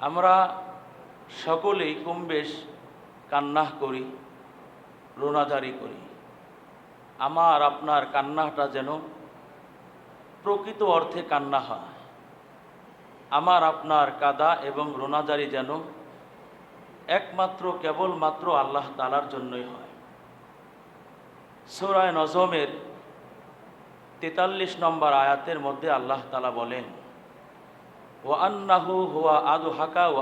আমরা সকলেই কম বেশ কান্না করি রোনাজারি করি। আমার, আপনার কান্নাটা যেন প্রকৃত অর্থে কান্না হয়। আমার, আপনার কাদা এবং রোনাজারি যেন একমাত্র, কেবলমাত্র আল্লাহ তালার জন্যই হয়। সৌরায় নজমের তেতাল্লিশ নম্বর আয়াতের মধ্যে আল্লাহ তালা বলেন ও আন্নাহু হুয়া আদু হাকা ও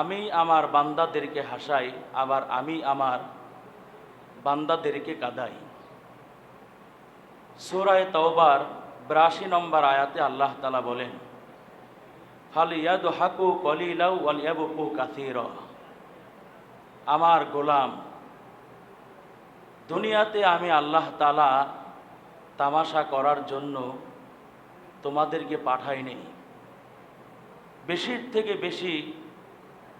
আমি আমার বান্দাদেরকে হাসাই, আবার আমি আমার বান্দাদেরকে কাদাই। সুরায় তওবার বিরাশি নম্বর আয়াতে আল্লাহ তালা বলেন, ফাল ইয়াদু হাকু কলিলাউ ওয়াল ইয়াবকু কাসির। আমার গোলাম, দুনিয়াতে আমি আল্লাহ তালা তামাশা করার জন্য তোমাদেরকে পাঠাইনি বেশির থেকে বেশি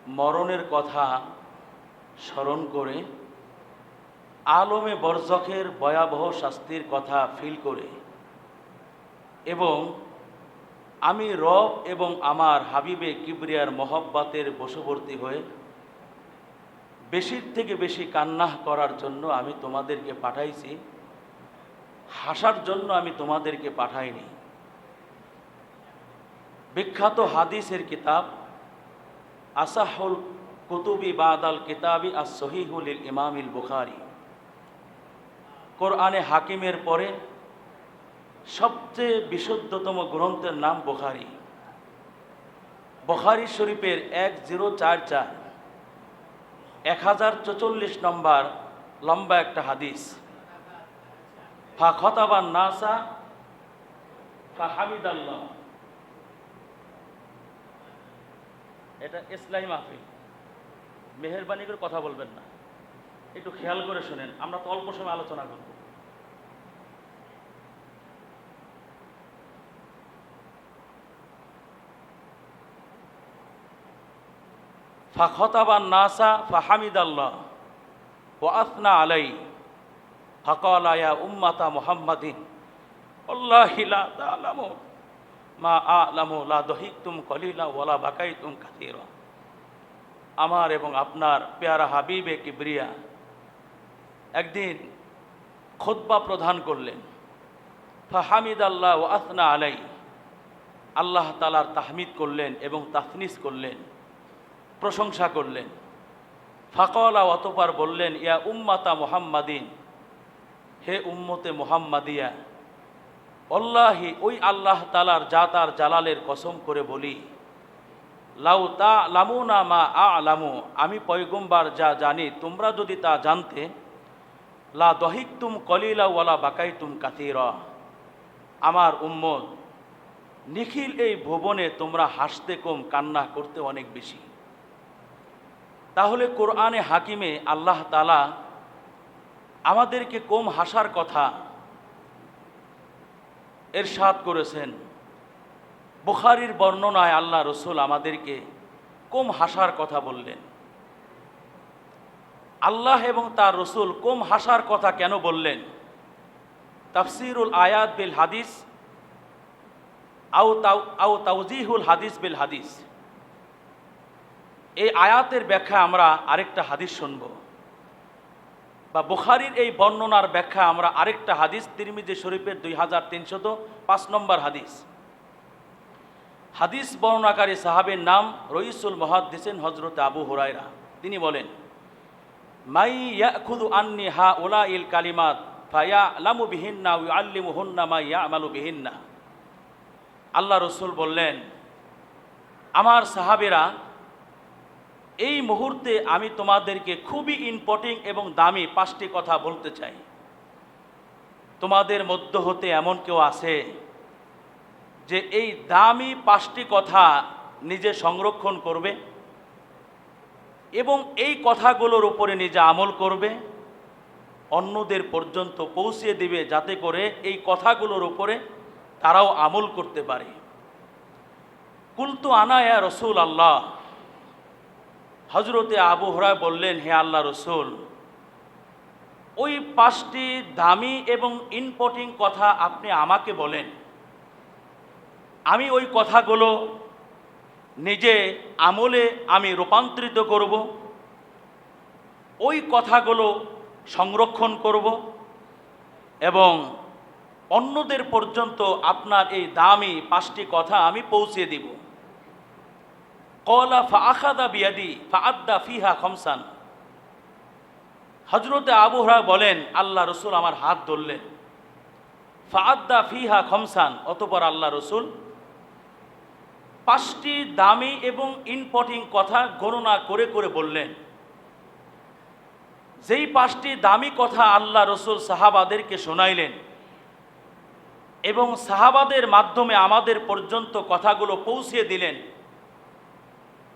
মরণের কথা স্মরণ করে, আলমে বরজখের ভয়াবহ শাস্তির কথা ফিল করে এবং আমি রব এবং আমার হাবিবে কিবরিয়ার মহব্বাতের বশবর্তী হয়ে বেশির থেকে বেশি কান্নাহ করার জন্য আমি তোমাদেরকে পাঠাইছি। হাসার জন্য আমি তোমাদেরকে পাঠাইনি। বিখ্যাত হাদিসের কিতাব আসাহুল কুতুবি বাদাল কিতাবি আর সহিহুল ইমামিল বুখারি। কোরআনে হাকিমের পরে সবচেয়ে বিশুদ্ধতম গ্রন্থের নাম বুখারি। বুখারি শরীফের এক জিরো চার চার, এক হাজার চচল্লিশ নম্বর লম্বা একটা হাদিস। ফা খতাবান নাসা, ফা হামিদ আল্লাহ এটা ইসলামী মাহফিল। মেহরবানি করে কথা বলবেন না। একটু খেয়াল করে শোনেন, আমরা তো অল্প সময় আলোচনা করব। ফাখতাবান নাসা ফাহামিদ আল্লাহ ও আসনা আলাই। ফকল আয়া উম্মাতা মুহাম্মাদিন। আল্লাহিলা তালামু মা আলামু, লা দহিকতুম কলিলা ওয়ালা বাকাইতুম কাসীরা। আমার এবং আপনার পেয়ারা হাবিবে কিবরিয়া একদিন খোদবা প্রদান করলেন। ফাহামিদ আল্লাহ ও আসনা আলাই। আল্লাহ তালার তাহমিদ করলেন এবং তাফনিস করলেন, প্রশংসা করলেন। ফাকলা অতপার বললেন, ইয়া উম্মাতা মোহাম্মাদিন, হে উম্মতে মোহাম্মাদিয়া অল্লাহি, ওই আল্লাহ তালার যা তার জালালের কসম করে বলি। লাউ তা লামু না মা আ লামু আমি পয়গম্বার যা জানি, তোমরা যদি তা জানতে, লা দহিক তুম কলিলা ওয়ালা বাকাই তুম কাতির। আমার উম্মত, নিখিল এই ভুবনে তোমরা হাসতে কম, কান্না করতে অনেক বেশি। তাহলে কোরআনে হাকিমে আল্লাহ তালা আমাদেরকে কম হাসার কথা এরশাদ করেছেন। বুখারির বর্ণনায় আল্লাহ রসুল আমাদেরকে কম হাসার কথা বললেন। আল্লাহ এবং তার রসুল কম হাসার কথা কেন বললেন? তাফসিরুল আয়াত বিল হাদিস আউ আউ তাউজিহুল হাদিস বিল হাদিস। এই আয়াতের ব্যাখ্যা আমরা আরেকটা হাদিস শুনব। বা বুখারির এই বর্ণনার ব্যাখ্যা আমরা আরেকটা হাদিস, তিরমিজি শরীফের দুই হাজার তিনশত পাঁচ নম্বর হাদিস। হাদিস বর্ণনাকারী সাহাবের নাম রইসুল মহাদ্দিসেন হজরত আবু হুরাইরা তিনি বলেন, মাই ইয়াখুদু আন্নি হা ওলা ইল কালিমাত ফায়া লামু বিহিন্না উই আল্লিমু হুন্না মা ইয়া বিহিন্না। আল্লাহ রসুল বললেন, আমার সাহাবেরা এই মুহূর্তে আমি তোমাদেরকে খুবই ইম্পর্টিং এবং দামি পাঁচটি কথা বলতে চাই। তোমাদের মধ্য হতে এমন কেউ আছে যে এই দামি পাঁচটি কথা নিজে সংরক্ষণ করবে এবং এই কথাগুলোর উপরে নিজে আমল করবে, অন্যদের পর্যন্ত পৌঁছিয়ে দিবে যাতে করে এই কথাগুলোর উপরে তারাও আমল করতে পারে। কুলতু আনায়া রসুল আল্লাহ হজরতে আবু হরায় বললেন, হে আল্লাহ রসুল, ওই পাঁচটি দামি এবং ইম্পর্টেন্ট কথা আপনি আমাকে বলেন। আমি ওই কথাগুলো নিজে আমলে আমি রূপান্তরিত করব, ওই কথাগুলো সংরক্ষণ করব এবং অন্যদের পর্যন্ত আপনার এই দামি পাঁচটি কথা আমি পৌঁছে দিব। কলা ফা আখাদা বিয়াদি ফা আদ্দা ফিহা খমসান হজরতে আবুহরা বলেন, আল্লাহ রসুল আমার হাত ধরলেন। ফাআদ্দা ফিহা খমসান, অতপর আল্লাহ রসুল, পাঁচটি দামি এবং ইম্পর্টিং কথা গণনা করে করে বললেন। যেই পাঁচটি দামি কথা আল্লাহ রসুল সাহাবাদেরকে শোনাইলেন এবং সাহাবাদের মাধ্যমে আমাদের পর্যন্ত কথাগুলো পৌঁছিয়ে দিলেন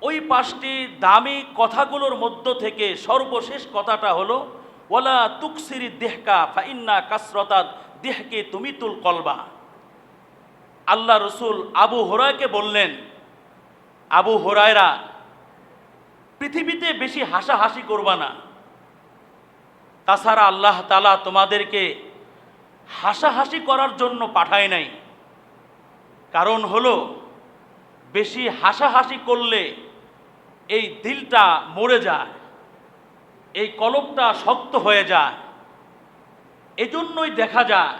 ওই পাঁচটি দামি কথাগুলোর মধ্য থেকে সর্বশেষ কথাটা হলো ওলা তুকসিরি দেহকা ফাইন্না কাসরতাদ দেহকে তুমি তুল কলবা। আল্লাহ রসুল আবু হোরায়কে বললেন, আবু হোরায়রা, পৃথিবীতে বেশি হাসাহাসি করবা না। তাছাড়া আল্লাহ তালা তোমাদেরকে হাসাহাসি করার জন্য পাঠায় নাই। কারণ হলো বেশি হাসাহাসি করলে এই দিলটা মরে যায়, এই কলবটা শক্ত হয়ে যায়। এজন্যই দেখা যায়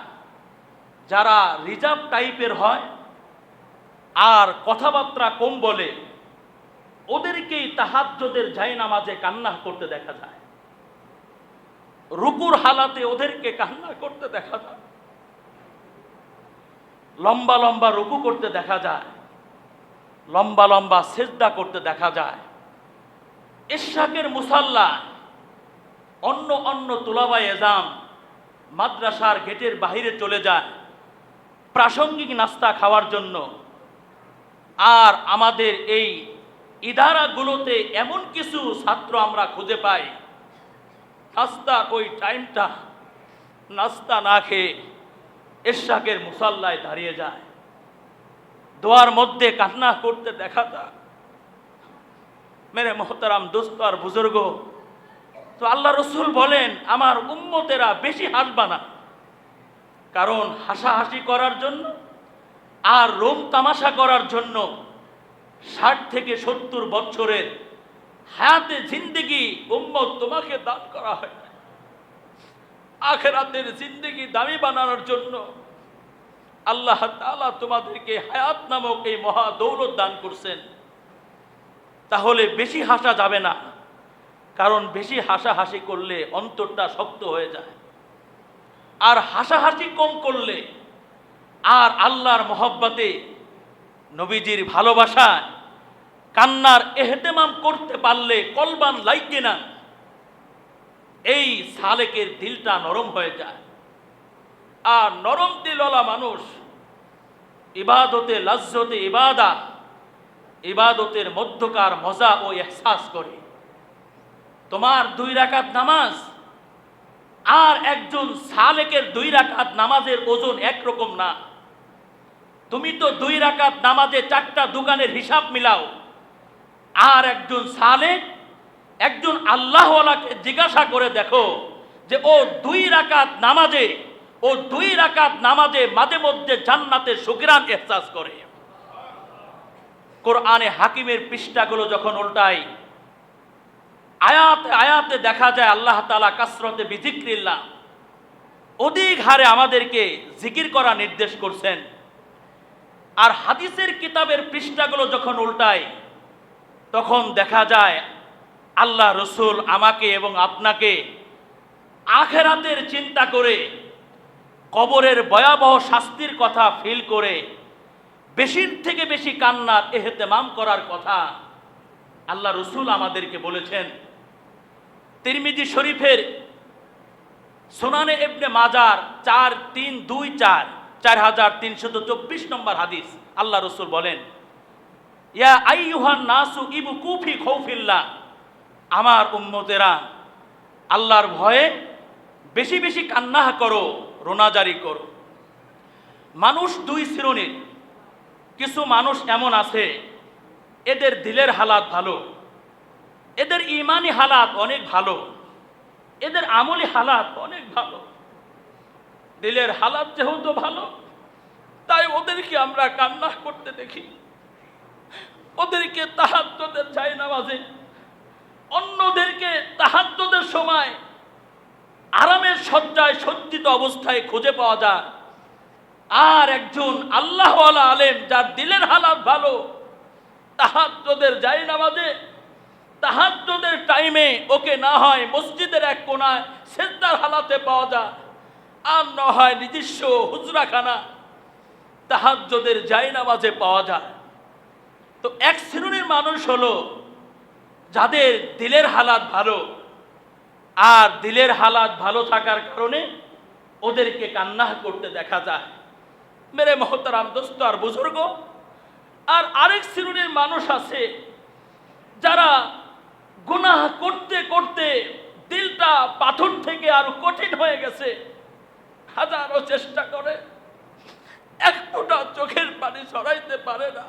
যারা রিজার্ভ টাইপের হয় আর কথাবার্তা কম বলে, ওদেরকেই তাহাজ্যদের জাই নামাজে কান্না করতে দেখা যায়। রুকুর হালাতে ওদেরকে কান্না করতে দেখা যায়। লম্বা লম্বা রুকু করতে দেখা যায়। লম্বা লম্বা সেজদা করতে দেখা যায়। ইশাকের মুসাল্লা, অন্য অন্য তুলাবাই এজাম মাদ্রাসার গেটের বাহিরে চলে যায় প্রাসঙ্গিক নাস্তা খাওয়ার জন্য। আর আমাদের এই ইদারাগুলোতে এমন কিছু ছাত্র আমরা খুঁজে পাই। নাস্তা ওই টাইমটা নাস্তা না খেয়ে এশাকের মুসাল্লায় দাঁড়িয়ে যায়। দোয়ার মধ্যে কান্না করতে দেখা যায়। মেরে মোহতারাম দোস্ত আর বুজুর্গ, তো আল্লাহ রসুল বলেন, আমার উম্মতেরা বেশি হাসবা না। কারণ হাসাহাসি করার জন্য আর রোম তামাশা করার জন্য ষাট থেকে সত্তর বছরের হায়াতে জিন্দিগি উম্মত তোমাকে দান করা হয়। আখেরাতের জিন্দিগি দামি বানানোর জন্য আল্লাহ তোমাদেরকে হায়াত নামক এই মহা দৌলত দান করছেন। তাহলে বেশি হাসা যাবে না। কারণ বেশি হাসাহাসি করলে অন্তরটা শক্ত হয়ে যায়। আর হাসাহাসি কম করলে আর আল্লাহর মহব্বতে, নবীজির ভালোবাসা কান্নার এহতেমাম করতে পারলে কলবান লাইকে না। এই সালেকের দিলটা নরম হয়ে যায়। আর নরম দিলওয়ালা মানুষ, ইবাদতে লাজ্জতে ইবাদা, ইবাদতের মধ্যকার মজা ও এহসাস করে। তোমার দুই রাকাত নামাজ আর একজন সালেকের দুই রাকাত নামাজের ওজন একরকম না। তুমি তো দুই রাকাত নামাজে চারটা দোকানের হিসাব মিলাও। আর একজন সালেক, একজন আল্লাহওয়ালাকে জিজ্ঞাসা করে দেখো যে ও দুই রাকাত নামাজে ও দুই রাকাত নামাজে মাঝে মধ্যে জান্নাতের সুকিরান এহসাস করে। কোরআনে হাকিমের পৃষ্ঠাগুলো যখন উল্টাই, আয়াতে আয়াতে দেখা যায় আল্লাহ তালা কাসরতে বিধিক্রিল্লা অধিক হারে আমাদেরকে জিকির করা নির্দেশ করছেন। আর হাদিসের কিতাবের পৃষ্ঠাগুলো যখন উল্টায় তখন দেখা যায় আল্লাহ রসুল আমাকে এবং আপনাকে আখেরাতের চিন্তা করে কবরের ভয়াবহ শাস্তির কথা ফিল করে বেশির থেকে বেশি কান্নার এহেতেমাম করার কথা আল্লাহ রসুল আমাদেরকে বলেছেন। তিরমিজি শরীফের সোনানে এবনে মাজার চার তিন দুই চার চার হাজার তিনশত চব্বিশ নম্বর হাদিস আল্লাহ রসুল বলেন, ইয়া আইয়ুহান নাসু ইবু কুফি খৌফিল্লা আমার উম্মতেরা, আল্লাহর ভয়ে বেশি বেশি কান্না করো। রোনাজারি করো। মানুষ দুই শ্রেণির। কিছু মানুষ এমন আছে, এদের দিলের হালাত ভালো, এদের ইমানি হালাত অনেক ভালো, এদের আমলি হালাত অনেক ভালো। দিলের হালাত যেহেতু ভালো, তাই ওদেরকে আমরা কান্না করতে দেখি। ওদেরকে তাহাজ্জুদের যায় নামাজে অন্যদেরকে তাহাজ্জুদের সময় আরামের শয্যায় সজ্জিত অবস্থায় খুঁজে পাওয়া যায়। আর একজন আল্লাহওয়ালা আলেম যার দিলের হালাত ভালো, তাহাজ্জুদের যায় নামাজে তাহাজ্জুদের টাইমে ওকে না হয় মসজিদের এক কোনায় সেজদার হালাতে পাওয়া যায়, আর না হয় নিজস্ব হুজরাখানা তাহাজ্জুদের যায় নামাজে পাওয়া যায়। তো এক শ্রেণির মানুষ হলো যাদের দিলের হালাত ভালো আর দিলের হালাত ভালো থাকার কারণে ওদেরকে কান্না করতে দেখা যায়। মেরে মহতারাম দোস্ত আর বুজুর্গ, আর আরেক শ্রেণির মানুষ আছে যারা গুনাহ করতে করতে দিলটা পাথর থেকে আরও কঠিন হয়ে গেছে। হাজারো চেষ্টা করে, এক ফোঁটা চোখের পানি সরাইতে পারে না।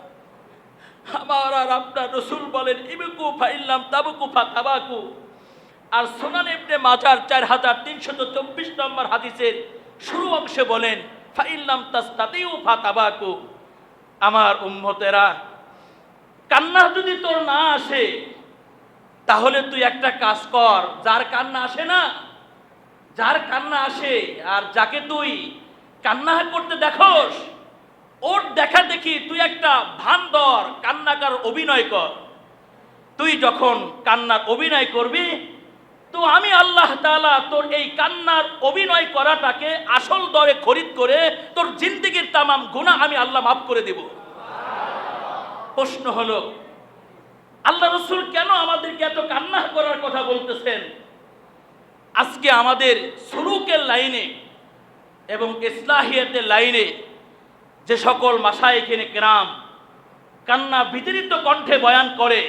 আমার আর আপনার রসুল বলেন, ইবুকু ফাইল্লাম তাবুকু ফা তাবাকু আর সোনান ইবনে মাজার চার হাজার তিনশত চব্বিশ নম্বর হাদিসের শুরু অংশে বলেন ফাইল্লাম তাস্তাতিউ ফা তাবাকু আমার উম্মতেরা, কান্না যদি তোর না আসে, তাহলে তুই একটা কাজ কর, যার কান্না আসে না, যার কান্না আসে আর যাকে তুই কান্না করতে দেখোস, ওর দেখা দেখি তুই একটা ভান ধর কান্নাকার অভিনয় কর। তুই যখন কান্নার অভিনয় করবি তো আমি আল্লাহ তাআলা তোর এই কান্নার অভিনয় করাটাকে আসল দরে খরিদ করে তোর জিন্দিগির তামাম গুণা আমি আল্লাহ মাফ করে দেব। প্রশ্ন হলো, আল্লাহ রসুল কেন আমাদেরকে এত কান্না করার কথা বলতেছেন? আজকে আমাদের সুরুকের লাইনে এবং ইসলাহিয়াতের লাইনে যে সকল মাসাইখিনি গ্রাম কান্না বিতরিত কণ্ঠে বয়ান করে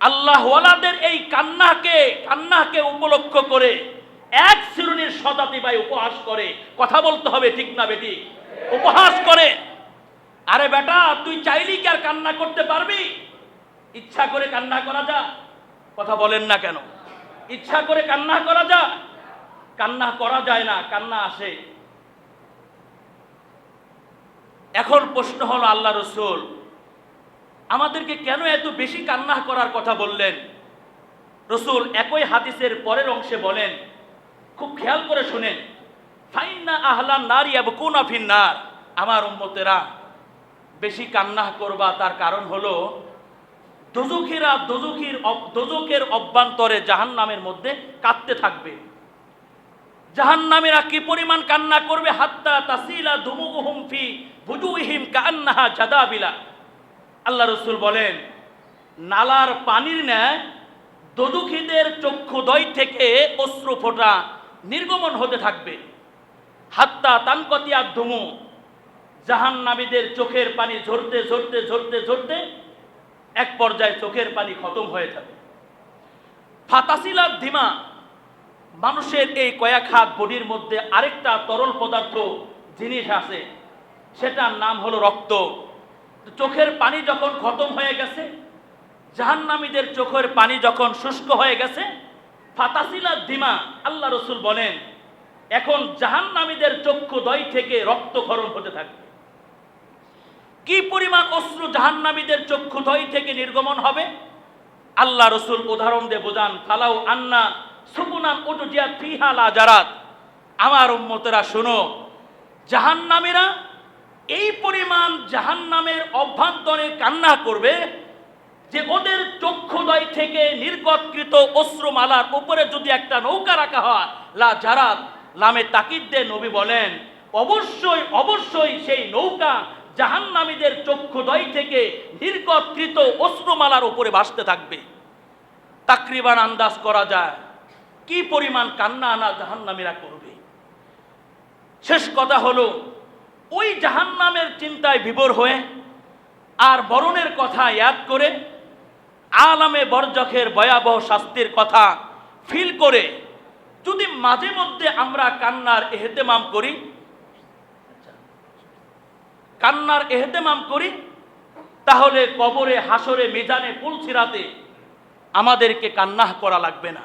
আল্লাহওয়ালাদের এই কান্নাকে কান্নাকে উপলক্ষ করে এক শ্রেণির শতাব্দী ভাই উপহাস করে। কথা বলতে হবে ঠিক না বেটি? উপহাস করে। আরে বেটা, তুই চাইলেই কি আর কান্না করতে পারবি? ইচ্ছা করে কান্না করা যা। কথা বলেন না কেন? ইচ্ছা করে কান্না করা যা। কান্না করা যায় না, কান্না আসে। এখন প্রশ্ন হলো আল্লাহ রসুল আমাদেরকে কেন এত বেশি কান্না করার কথা বললেন? রসুল একই হাদিসের পরের অংশে বলেন, খুব খেয়াল করে শুনেন, ফাইন্না আহলান নারী আবকুনা ফিন্নার। আমার উম্মতেরা বেশি কান্না করবা, তার কারণ হলো দোজখেরা দোজখির দোজখের অভ্যন্তরে জাহান নামের মধ্যে কাঁদতে থাকবে। জাহান নামেরা কি পরিমাণ কান্না করবে? হাত্তা তাসিলা ধুমুহুম ফি ভুজুহিম কান্নাহা জাদাবিলা। আল্লাহ রসুল বলেন, নালার পানির ন্যায় দদুখিদের চক্ষুদয় থেকে অশ্রু ফোঁটা নির্গমন হতে থাকবে। হাত্তা তানকতিয়া ধুমু জাহান্নামীদের চোখের পানি ঝরতে ঝরতে ঝরতে ঝরতে এক পর্যায়ে চোখের পানি খতম হয়ে যাবে। ফাতাসিলার ধিমা, মানুষের এই কয়েক হাত বডির মধ্যে আরেকটা তরল পদার্থ জিনিস আছে, সেটার নাম হলো রক্ত। চোখের পানি যখন খতম হয়ে গেছে, জাহান্নামীদের চোখের পানি যখন শুষ্ক হয়ে গেছে, ফাতাসিলা ধিমা আল্লাহ রসুল বলেন, এখন জাহান্নামীদের চক্ষু দয় থেকে রক্ত রক্তক্ষরণ হতে থাকবে। কি পরিমাণ অশ্রু জাহান্নামীদের চক্ষুদয় থেকে নির্গমন হবে? আল্লাহ রসুল উদাহরণ দিয়ে বোঝান, ফালাউ আন্না সুপুনান উটুজিয়া ফিহালা জারাত। আমার উম্মতেরা, শোনো, জাহান্নামীরা এই পরিমাণ জাহান্নামের অভ্যন্তরে কান্না করবে যে ওদের চক্ষুদয় থেকে নির্গতকৃত অশ্রুমালার উপরে যদি একটা নৌকা রাখা হয়, লা জারাত লামে তাকিদ দিয়ে নবী বলেন, অবশ্যই অবশ্যই সেই নৌকা জাহান্নামীদের চক্ষুদয় থেকে নির্গতকৃত অশ্রুমালার উপরে ভাসতে থাকবে। তাকরিবান আন্দাজ করা যায়, কি পরিমাণ কান্না আনা জাহান্নামীরা করবে। শেষ কথা হলো ওই জাহান্নামের চিন্তায় বিভোর হয়ে আর বরণের কথা ইয়াদ করে আলামে বরজখের ভয়াবহ শাস্তির কথা ফিল করে যদি মাঝে মধ্যে আমরা কান্নার এহতেমাম করি, কান্নার এহতেমাম করি, তাহলে কবরে হাসরে মিজানে পুলছিরাতে আমাদেরকে কান্নাহ করা লাগবে না।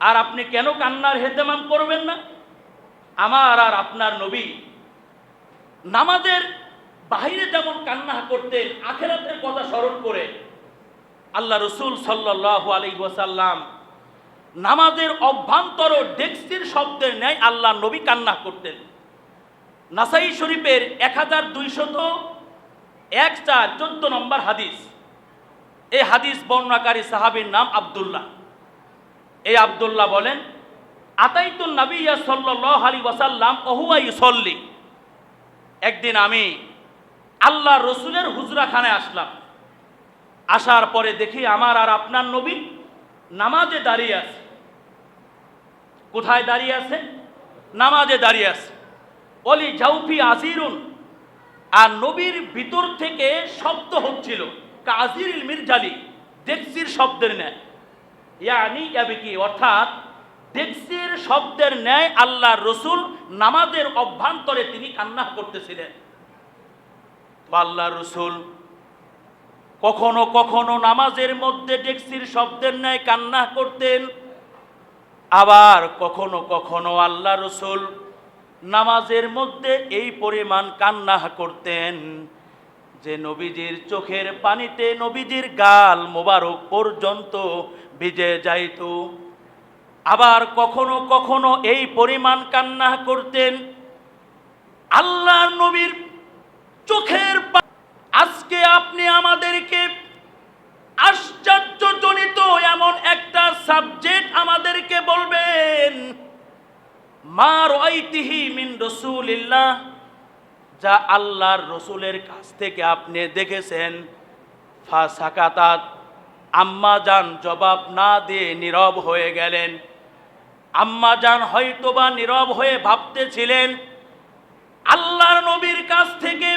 আর আপনি কেন কান্নার হেতেমাম করবেন না? আমার আর আপনার নবী নামাজের বাহিরে যেমন কান্না করতেন আখেরাতের কথা স্মরণ করে, আল্লাহ রসুল সাল্লাহ আলী ওয়াসাল্লাম নামাজের অভ্যন্তর ডেক্সির শব্দের ন্যায় আল্লাহ নবী কান্না করতেন। নাসাই শরীফের এক হাজার দুইশত এক চার চোদ্দ নম্বর হাদিস। এই হাদিস বর্ণাকারী সাহাবীর নাম আব্দুল্লাহ। এই আব্দুল্লাহ বলেন আতাইতুল নবিয়া সাল্লাহ আলী ওয়াসাল্লাম অহুয়াই সল্লি একদিন আমি আল্লাহ রসুলের হুজরাখানায় আসলাম। আসার পরে দেখি আমার আর আপনার নবী নামাজে দাঁড়িয়ে আছে। কোথায় দাঁড়িয়ে আছে? নামাজে দাঁড়িয়ে আছে। অলি জাউফি আজিরুন। আর নবীর ভিতর থেকে শব্দ হচ্ছিল। কাজির মির্জালি, দেখসির শব্দের ন্যায়। ইয়ানি ইয়াবি কি অর্থাৎ দেখসির শব্দের ন্যায় আল্লাহ রসুল নামাজের অভ্যন্তরে তিনি কান্না করতেছিলেন। আল্লাহ রসুল, কখনো কখনো নামাজের মধ্যে ডেক্সির শব্দের ন্যায় কান্না করতেন। আবার কখনো কখনো আল্লাহ রসুল নামাজের মধ্যে এই পরিমাণ কান্না করতেন যে নবীজির চোখের পানিতে নবীজির গাল মোবারক পর্যন্ত ভিজে যাইত। আবার কখনো কখনো এই পরিমাণ কান্না করতেন। আল্লাহর নবীর চোখের আজকে আপনি আমাদেরকে আশ্চর্যজনিত এমন একটা সাবজেক্ট আমাদেরকে বলবেন। মা রয়তিহি মিন রসুলিল্লাহ, যা আল্লাহর রসুলের কাছ থেকে আপনি দেখেছেন। ফা সাকাতাত, আম্মা যান জবাব না দিয়ে নীরব হয়ে গেলেন। আম্মা যান হয়তোবা নীরব হয়ে ভাবতেছিলেন, আল্লাহর নবীর কাছ থেকে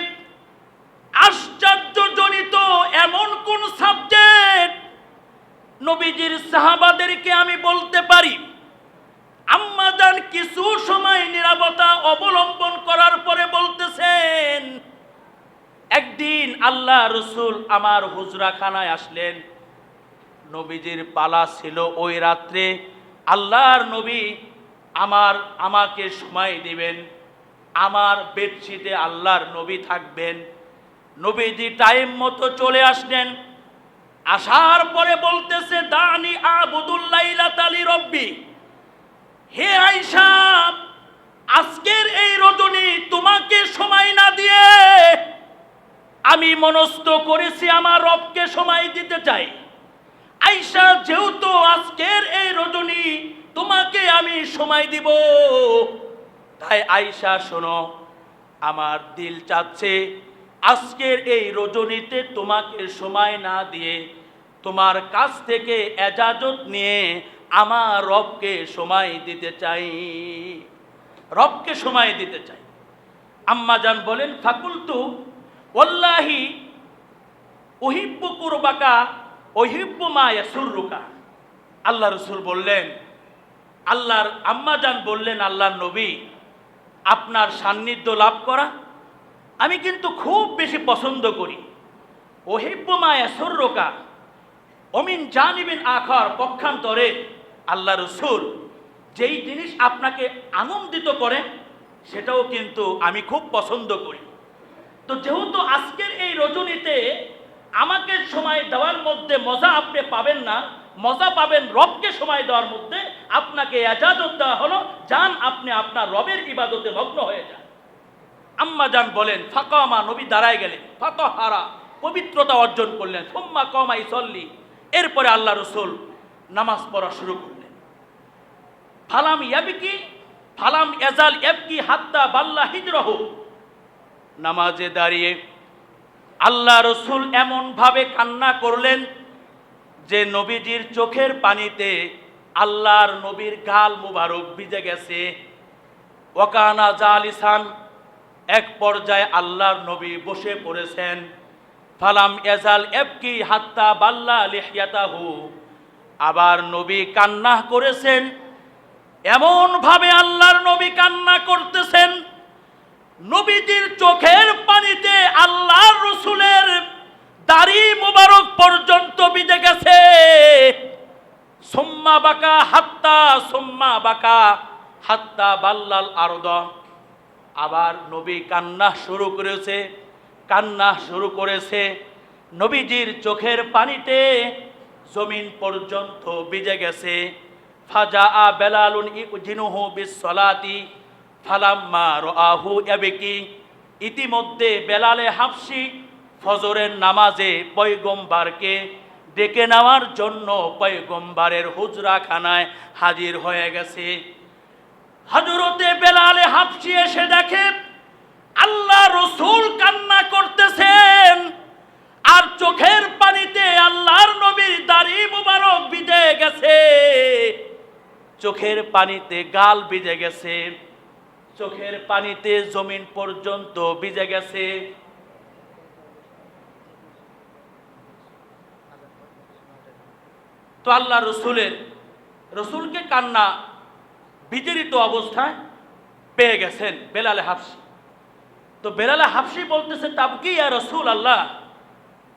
আশ্চর্যজনিত এমন কোন সাবজেক্ট নবীজির সাহাবাদেরকে আমি বলতে পারি। আম্মাজান কিছু সময় নিরাপত্তা অবলম্বন করার পরে বলতেছেন, একদিন আল্লাহ রসুল আমার হুজরাখানায় আসলেন। নবীজির পালা ছিল ওই রাত্রে। আল্লাহর নবী আমার, আমাকে সময় দিবেন। আমার বেডশিটে আল্লাহর নবী থাকবেন। নবীজি টাইম মতো চলে আসলেন। আসার পরে বলতেছে, দানি আবুদুল্লাইলা তালি রব্বি। হে আইসা আজকের এই রজনী তোমাকে সময় না দিয়ে আমি মনস্থ করেছি, আমার রবকে সময় দিতে চাই। আইসা যেহেতু আজকের এই রজনী তোমাকে আমি সময় দিব, তাই আইসা শোনো, আমার দিল চাচ্ছে আজকের এই রজনীতে তোমাকে সময় না দিয়ে তোমার কাছ থেকে এজাজত নিয়ে আমার রবকে সময় দিতে চাই। রবকে সময় দিতে চাই। আম্মা যান বলেন, ফাকুলতু, ওল্লাহি ওহিব্বু কুরবাকা ওহিব্বু মা ইয়াসুররুকা আল্লাহ রসুল বললেন, আল্লাহর আম্মা যান বললেন আল্লাহর নবী, আপনার সান্নিধ্য লাভ করা। আমি কিন্তু খুব বেশি পছন্দ করি। ওহিব্বু মা ইয়াসুররুকা অমিন জানিবেন আখার পক্ষান্তরে আল্লাহ রসুল যেই জিনিস আপনাকে আনন্দিত করে, সেটাও কিন্তু আমি খুব পছন্দ করি। তো যেহেতু আজকের এই রজনীতে আমাকে সময় দেওয়ার মধ্যে মজা আপনি পাবেন না, মজা পাবেন রবকে সময় দেওয়ার মধ্যে। আপনাকে এজাজত দেওয়া হলো, যান আপনি আপনার রবের ইবাদতে মগ্ন হয়ে যান। আম্মা যান বলেন ফাঁকামা নবী দাঁড়ায় গেলেন ফাতহারা পবিত্রতা অর্জন করলেন, সোম্মা কমাই সল্লি এরপরে আল্লাহ রসুল নামাজ পড়া শুরু করলেন। ফালাম ইয়াবিকি, ফালাম এজাল এবকি হাত্তা বাল্লা হিজরহ। নামাজে দাঁড়িয়ে আল্লাহ রসুল এমনভাবে কান্না করলেন যে নবীজির চোখের পানিতে আল্লাহর নবীর গাল মুবারক ভিজে গেছে। ওকানা জালিসান, এক পর্যায়ে আল্লাহর নবী বসে পড়েছেন। ফালাম এজাল এফকি হাত্তা বাল্লা লিহিয়াতাহু। আবার নবী কান্না করেছেন। এমন ভাবে আল্লাহর নবী কান্না করতেছেন নবীজির চোখের পানিতে আল্লাহ রসুলের দাড়ি মোবারক পর্যন্ত বিজে গেছে। সোম্মা বাকা হাত্তা, সোম্মা বাকা হাত্তা বাল্লাল আরদ। আবার নবী কান্না শুরু করেছে, কান্না শুরু করেছে। নবীজির চোখের পানিতে জমিন পর্যন্ত ভিজে গেছে। ফাজা আ বেলালুন জিনুহু বিসলাতি ফালাম্মা রাহু ইয়াবিকি ইতিমধ্যে বেলালে হাফসি ফজরের নামাজে পয়গম্বারকে ডেকে নেওয়ার জন্য পয়গম্বারের হুজরাখানায় হাজির হয়ে গেছে। হজরতে বেলালে হাফসি এসে দেখে, আল্লাহ রসুল কান্না করতেছেন, আর চোখের পানিতে আল্লাহর নবীর দাড়ি মুবারক ভিজে গেছে। চোখের পানিতে গাল ভিজে গেছে। চোখের পানিতে জমিন পর্যন্ত ভিজে গেছে। তো আল্লাহ রসুলের, রসুলকে কান্না বিজড়িত অবস্থায় পেয়ে গেছেন বেলালে হাফসি। তো বেলালে হাফসি বলতেছে তাবকি আর রসুল আল্লাহ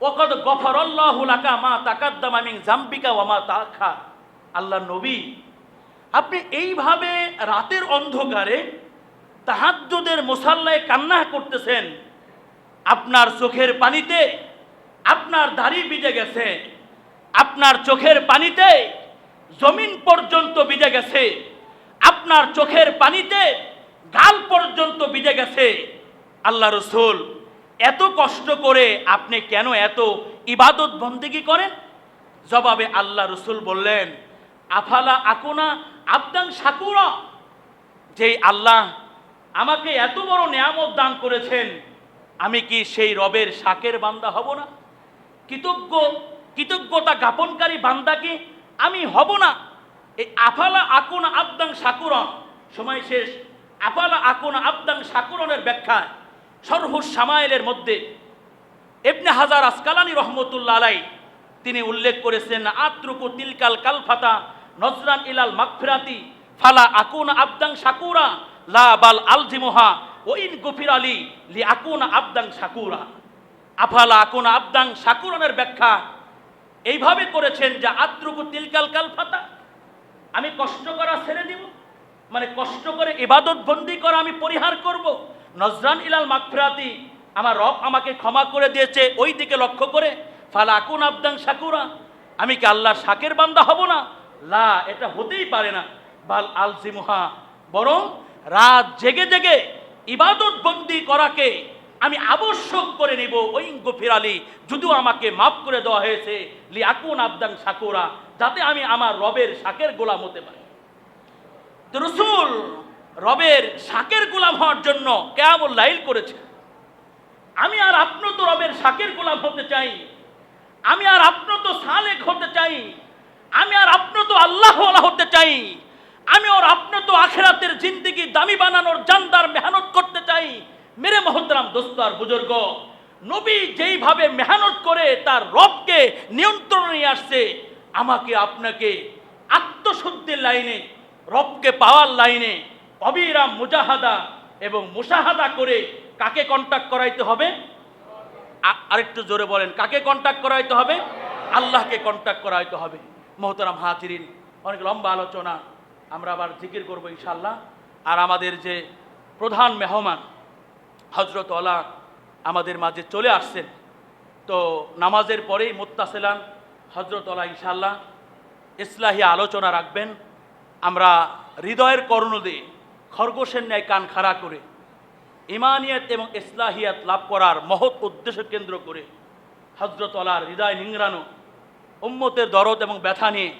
ওকদ গফর আল্লাহ লাকা মা তাকাদ্দাম আমিন জাম্বিকা ওয়া মা তাখা আল্লাহ নবী, আপনি এইভাবে রাতের অন্ধকারে তাহাজ্জুদের মুসাল্লায় কান্না করতেছেন। আপনার চোখের পানিতে আপনার দাড়ি ভিজে গেছে। আপনার চোখের পানিতে জমিন পর্যন্ত ভিজে গেছে। আপনার চোখের পানিতে গাল পর্যন্ত ভিজে গেছে। আল্লাহ রসুল, এত কষ্ট করে আপনি কেন এত ইবাদত বন্দেগি করেন? জবাবে আল্লাহ রসুল বললেন, আফালা আকুনা আবদান সাকুরা যেই আল্লাহ আমাকে এত বড় নিয়ামত দান করেছেন, আমি কি সেই রবের শাকের বান্দা হব না? কৃতজ্ঞ, কৃতজ্ঞতা জ্ঞাপনকারী বান্দা কি আমি হব না? এই আফালা আকুন আবদাং সাকুরন সময় শেষ। আফালা আকুন আবদাং সাকুরনের ব্যাখ্যায় সরহুস সামাইলের মধ্যে এবনে হাজার আসকালানি রহমতুল্লাহ আলাই তিনি উল্লেখ করেছেন, আত্রুকু তিলকাল কালফাতা নজরান ইলাল মাগফিরাতি, ফালা আকুন আবদাং সাকুরা লা বাল আলজিমুহা ওইন গফির আলী লি আকুন আবদাং সাকুরা আফালা আকুন আবদাং সাকুরনের ব্যাখ্যা এইভাবে করেছেন যে আত্রুকু তিলকাল কালফাতা আমি কষ্ট করা ছেড়ে দিব মানে কষ্ট করে ইবাদত বন্দি করা আমি পরিহার করব। নজরান ইলাল মাগফিরাতি, আমার রব আমাকে ক্ষমা করে দিয়েছে ওই দিকে লক্ষ্য করে। ফালা আকুন আবদাং সাকুরা আমি কি আল্লাহর শাকের বান্দা হব না? লা, এটা হতেই পারে না। বাল আলজিমুহা, বরং রাত জেগে জেগে ইবাদত বন্দি করাকে আমি আবশ্যক করে নিব, ওই গফির আলী, যদিও আমাকে মাফ করে দেওয়া হয়েছে লি আকুন আবদাং সাকুরা যাতে আমি আমার রবের শাকের গোলাম হতে পারি। রসুল রবের শাকের গোলাম হওয়ার জন্য কেমন লাইল করেছে আমি আর আপনিও তো রবের শাকের গোলাম হতে চাই, আমি আর আপনিও তো সালেক হতে চাই, আমি আর আপনিও তো আল্লাহ হতে চাই আমি ওর আপনি তো আখেরাতের জিন্দিগি দামি বানানোর জানদার মেহনত করতে চাই। মেরে মহতরাম দোস্ত আর বুজুর্গ, নবী যেইভাবে মেহনত করে তার রবকে নিয়ন্ত্রণে নিয়ে আসছে, আমাকে আপনাকে আত্মশুদ্ধির লাইনে, রবকে পাওয়ার লাইনে অবিরাম মুজাহাদা এবং মুশাহাদা করে কাকে কন্ট্যাক্ট করাইতে হবে? আরেকটু জোরে বলেন, কাকে কন্ট্যাক্ট করাইতে হবে? আল্লাহকে কন্ট্যাক্ট করাইতে হবে। মোহতারাম হাজিরিন, অনেক লম্বা আলোচনা। আমরা আবার জিকির করব ইনশাল্লাহ আর আমাদের যে প্রধান মেহমান হজরত আমাদের মাঝে চলে আসছেন। তো নামাজের পরেই মোত্তাসেলান হজরত ইনশাল্লাহ ইসলাহী আলোচনা রাখবেন। আমরা হৃদয়ের কর্ণ দিয়ে খরগোশের ন্যায় কান খাড়া করে, ইমানিয়াত এবং ইসলাহিয়াত লাভ করার মহৎ উদ্দেশ্য কেন্দ্র করে হজরত আলার হৃদয় নিংড়ানো, উম্মতের দরদ এবং ব্যথা নিয়ে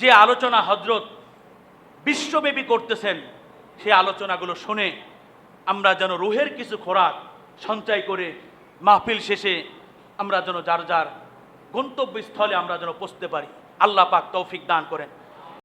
যে আলোচনা হজরত বিশ্বব্যাপী করতেছেন, সেই আলোচনাগুলো শুনে আমরা যেন রুহের কিছু খোরাক সঞ্চয় করে মাহফিল শেষে আমরা যেন যার যার গন্তব্যস্থলে আমরা যেন পৌঁছতে পারি। আল্লাহ পাক তৌফিক দান করেন।